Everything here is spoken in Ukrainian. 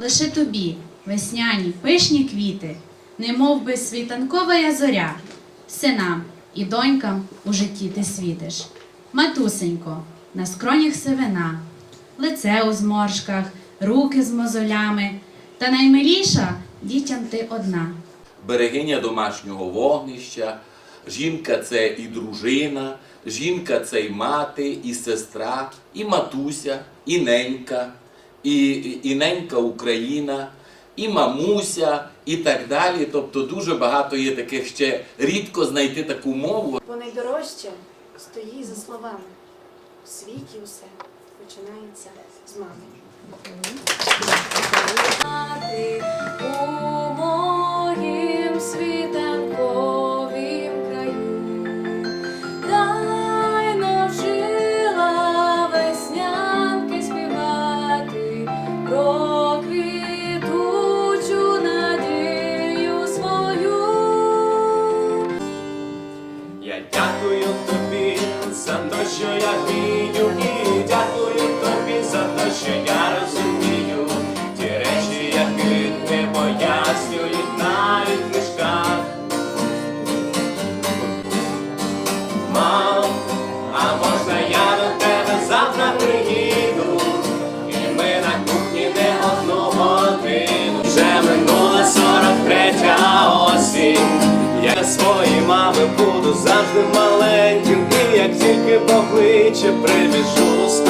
Лише тобі, весняні, пишні квіти, немов би світанкова я зоря, синам і донькам у житті ти світиш. Матусенько, на скронях сивина, лице у зморшках, руки з мозолями, та наймиліша дітям ти одна. берегиня домашнього вогнища, жінка це і дружина, жінка це і мати, і сестра, і матуся, і ненька, і, і ненька Україна, і мамуся, і так далі. Тобто дуже багато є таких ще рідко знайти таку мову. Бо найдорожче стоїть за словами. У світі усе починається з мами. Я дякую тобі за те, що я вмію, і дякую тобі за те, що я розумію. Ті речі, яких не пояснюють навіть книжках. Мам, а можна я Своєї мами буду завжди маленьким. І як тільки покличе, прибіжу з